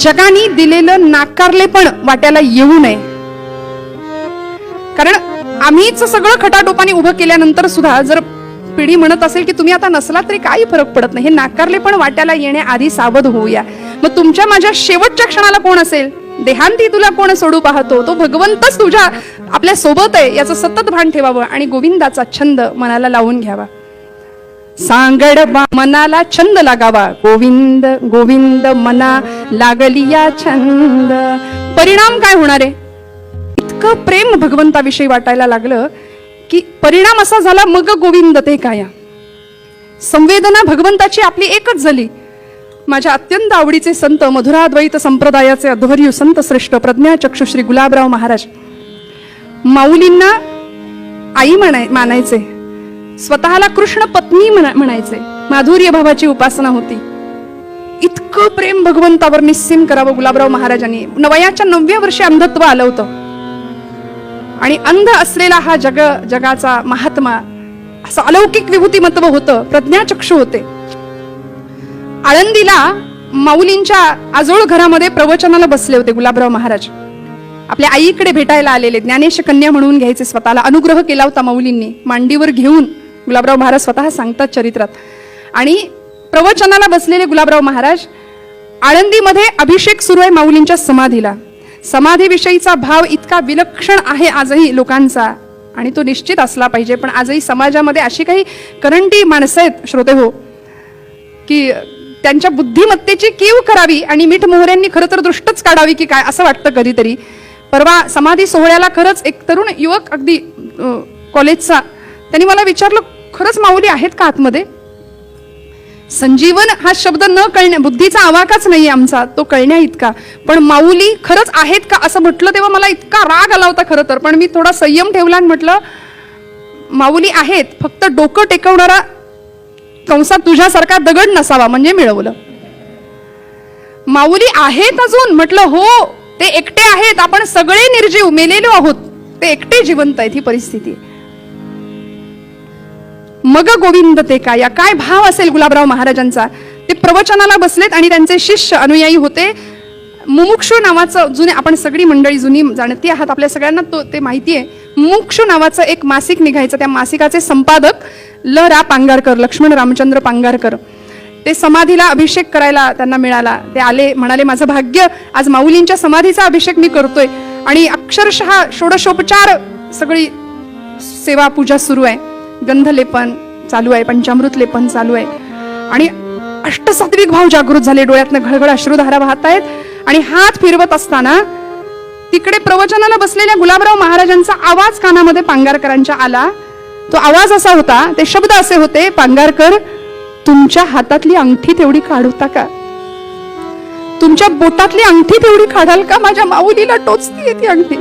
जगाने दिलेलं नाकारले पण वाट्याला येऊ नये. कारण आम्हीच सगळं खटाटोपाने उभं केल्यानंतर सुद्धा जर पिढी म्हणत असेल की तुम्ही आता नसला तरी काही फरक पडत नाही. हे नाकारले पण वाट्याला येण्याआधी सावध होऊया. मग तुमच्या माझ्या शेवटच्या क्षणाला कोण असेल? देहांती तुला कोण सोडू पाहतो? तो भगवंतच तुझ्या आपल्यासोबत आहे. याचं सतत भान ठेवावं आणि गोविंदाचा छंद मनाला लावून घ्यावा. सांगड मनाला छंद लागावा. गोविंद गोविंद मना लागलिया छंद. परिणाम काय होणार आहे? इतकं प्रेम भगवंताविषयी वाटायला लागलं की परिणाम असा झाला मग गोविंद ते काया. संवेदना भगवंताची आपली एकच झाली माझ्या अत्यंत आवडीचे संत मधुराद्वैत संप्रदायाचे अध्वर्यू संत श्रेष्ठ प्रज्ञा चक्षु श्री गुलाबराव महाराज. माऊलींना आई म्हणाय मानायचे. स्वतःला कृष्ण पत्नी म्हणायचे. माधुर्य भावाची उपासना होती. इतकं प्रेम भगवंतावर निस्सीम करावं गुलाबराव महाराजांनी. नवयाच्या नवव्या वर्षी अंधत्व आलं होतं. आणि अंध असलेला हा जग जगाचा महात्मा असं अलौकिक विभूतिमत्व होतं. प्रज्ञाचक्षु होते. आळंदीला माऊलींच्या आजोळ घरामध्ये प्रवचनाला बसले होते गुलाबराव महाराज. आपल्या आईकडे भेटायला आलेले ज्ञानेश कन्या म्हणून घ्यायचे स्वतःला अनुग्रह केला होता माऊलींनी. मांडीवर घेऊन गुलाबराव महाराज स्वतः सांगतात चरित्रात. आणि प्रवचनाला बसलेले गुलाबराव महाराज आळंदीमध्ये अभिषेक सुरू आहे माऊलींच्या समाधीला. समाधीविषयीचा भाव इतका विलक्षण आहे आजही लोकांचा आणि तो निश्चित असला पाहिजे. पण आजही समाजामध्ये अशी काही करंटी माणसं आहेत श्रोते हो की त्यांच्या बुद्धिमत्तेची कीव करावी आणि मीठ मोहऱ्यांनी खरं तर दृष्टच काढावी की काय असं वाटतं कधीतरी. परवा समाधी सोहळ्याला खरंच एक तरुण युवक अगदी कॉलेजचा त्यांनी मला विचारलं खरंच माऊली आहेत का आतमध्ये? संजीवन हा शब्द न कळण्या बुद्धीचा आवाकाच नाही आमचा तो कळण्या इतका. पण माऊली खरंच आहेत का असं म्हटलं तेव्हा मला इतका राग आला होता खरं तर. पण मी थोडा संयम ठेवला आणि म्हटलं माऊली आहेत फक्त डोकं टेकवणारा कंसात तुझ्यासारखा दगड नसावा म्हणजे मिळवलं. माऊली आहेत अजून म्हटलं हो ते एकटे आहेत आपण सगळे निर्जीव मेलेलो आहोत. ते एकटे जिवंत आहेत ही परिस्थिती. मग गोविंद ते काय? या काय भाव असेल गुलाबराव महाराजांचा? ते प्रवचनाला बसलेत आणि त्यांचे शिष्य अनुयायी होते. मुमुक्षू नावाचं जुने आपण सगळी मंडळी जुनी जाणती आहात आपल्या सगळ्यांना तो ते माहिती आहे. मुमुक्षू नावाचं एक मासिक निघायचं त्या मासिकाचे संपादक ल. रा. पांगारकर लक्ष्मण रामचंद्र पांगारकर. ते समाधीला अभिषेक करायला त्यांना मिळाला. ते आले म्हणाले माझं भाग्य आज माऊलींच्या समाधीचा अभिषेक मी करतोय. आणि अक्षरशः षोडशोपचार सगळी सेवा पूजा सुरू आहे. गंधलेपन चालू आहे पंचामृत लेपन चालू आहे. आणि अष्टसात्विक भाव जागृत झाले डोळ्यातनं घळघळ अश्रुधारा वाहत आहेत. आणि हात फिरवत असताना तिकडे प्रवचनाला बसलेल्या गुलाबराव महाराजांचा आवाज कानामध्ये पांगारकरांच्या आला. तो आवाज असा होता ते शब्द असे होते पांगारकर तुमच्या हातातली अंगठी तेवढी काढवता का? तुमच्या बोटातली अंगठी तेवढी काढाल का? माझ्या माऊलीला टोचतीये ती अंगठी.